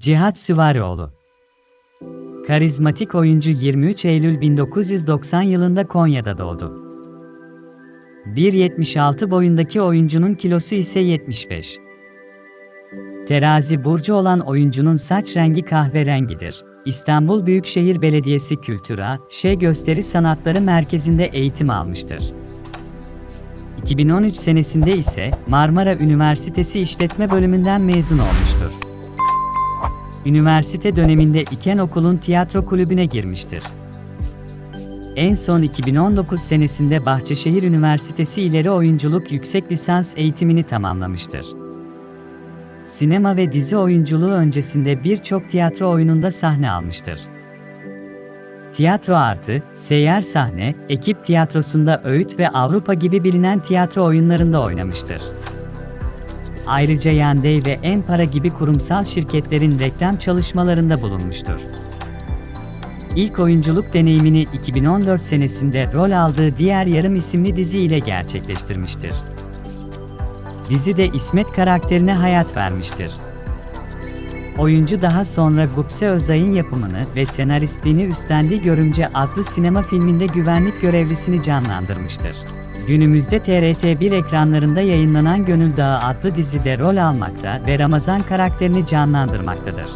Cihat Süvarioğlu Karizmatik oyuncu 23 Eylül 1990 yılında Konya'da doğdu. 1.76 boyundaki oyuncunun kilosu ise 75. Terazi burcu olan oyuncunun saç rengi kahverengidir. İstanbul Büyükşehir Belediyesi Kültüra, Şey Gösteri Sanatları Merkezi'nde eğitim almıştır. 2013 senesinde ise Marmara Üniversitesi İşletme Bölümünden mezun olmuştur. Üniversite döneminde İken Okul'un tiyatro kulübüne girmiştir. En son 2019 senesinde Bahçeşehir Üniversitesi İleri Oyunculuk Yüksek Lisans eğitimini tamamlamıştır. Sinema ve dizi oyunculuğu öncesinde birçok tiyatro oyununda sahne almıştır. Tiyatro artı, seyyar sahne, ekip tiyatrosunda Öğüt ve Avrupa gibi bilinen tiyatro oyunlarında oynamıştır. Ayrıca Yandex ve Empara gibi kurumsal şirketlerin reklam çalışmalarında bulunmuştur. İlk oyunculuk deneyimini 2014 senesinde rol aldığı Diğer Yarım isimli dizi ile gerçekleştirmiştir. Dizide İsmet karakterine hayat vermiştir. Oyuncu daha sonra Gupse Özay'ın yapımını ve senaristliğini üstlendiği Görümce adlı sinema filminde güvenlik görevlisini canlandırmıştır. Günümüzde TRT1 ekranlarında yayınlanan Gönül Dağı adlı dizide rol almakta ve Ramazan karakterini canlandırmaktadır.